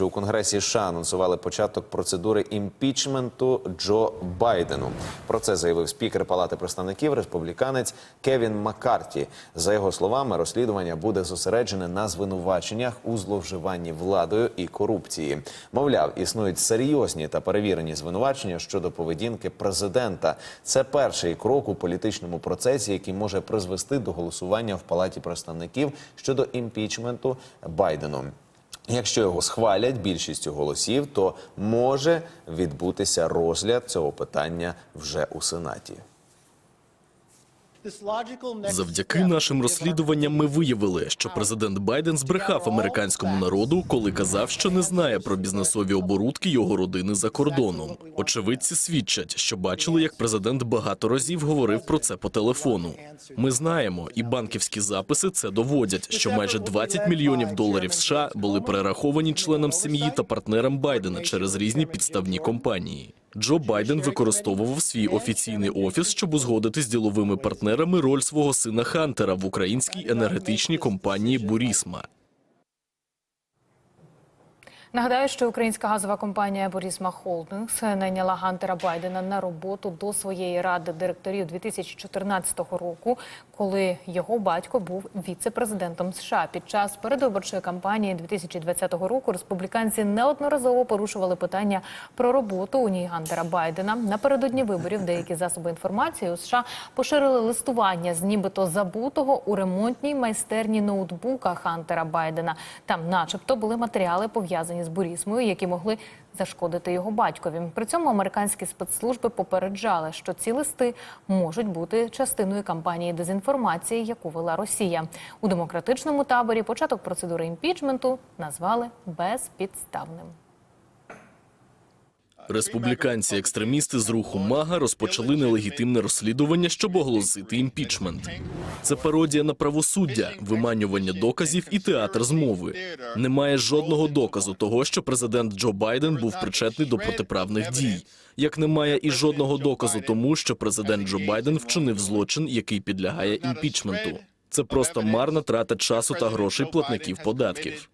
У Конгресі США анонсували початок процедури імпічменту Джо Байдену. Про це заявив спікер Палати представників республіканець Кевін Маккарті. За його словами, розслідування буде зосереджене на звинуваченнях у зловживанні владою і корупції. Мовляв, існують серйозні та перевірені звинувачення щодо поведінки президента. Це перший крок у політичному процесі, який може призвести до голосування в Палаті представників щодо імпічменту Байдену. Якщо його схвалять більшістю голосів, то може відбутися розгляд цього питання вже у сенаті. Завдяки нашим розслідуванням ми виявили, що президент Байден збрехав американському народу, коли казав, що не знає про бізнесові оборудки його родини за кордоном. Очевидці свідчать, що бачили, як президент багато разів говорив про це по телефону. Ми знаємо, і банківські записи це доводять, що майже 20 мільйонів доларів США були перераховані членам сім'ї та партнерам Байдена через різні підставні компанії. Джо Байден використовував свій офіційний офіс, щоб узгодити з діловими партнерами роль свого сина Хантера в українській енергетичній компанії Бурісма. Нагадаю, що українська газова компанія Борісма Холдингс найняла Гантера Байдена на роботу до своєї ради директорів 2014 року, коли його батько був віце-президентом США. Під час передвиборчої кампанії 2020 року республіканці неодноразово порушували питання про роботу у ній Гантера Байдена. Напередодні виборів деякі засоби інформації у США поширили листування з нібито забутого у ремонтній майстерні ноутбука Хантера Байдена. Там, начебто, були матеріали пов'язані з бурізмою, які могли зашкодити його батькові. При цьому американські спецслужби попереджали, що ці листи можуть бути частиною кампанії дезінформації, яку вела Росія. У демократичному таборі початок процедури імпічменту назвали безпідставним. Республіканці-екстремісти з руху МАГА розпочали нелегітимне розслідування, щоб оголосити імпічмент. Це пародія на правосуддя, виманювання доказів і театр змови. Немає жодного доказу того, що президент Джо Байден був причетний до протиправних дій. Як немає і жодного доказу тому, що президент Джо Байден вчинив злочин, який підлягає імпічменту. Це просто марна трата часу та грошей платників податків.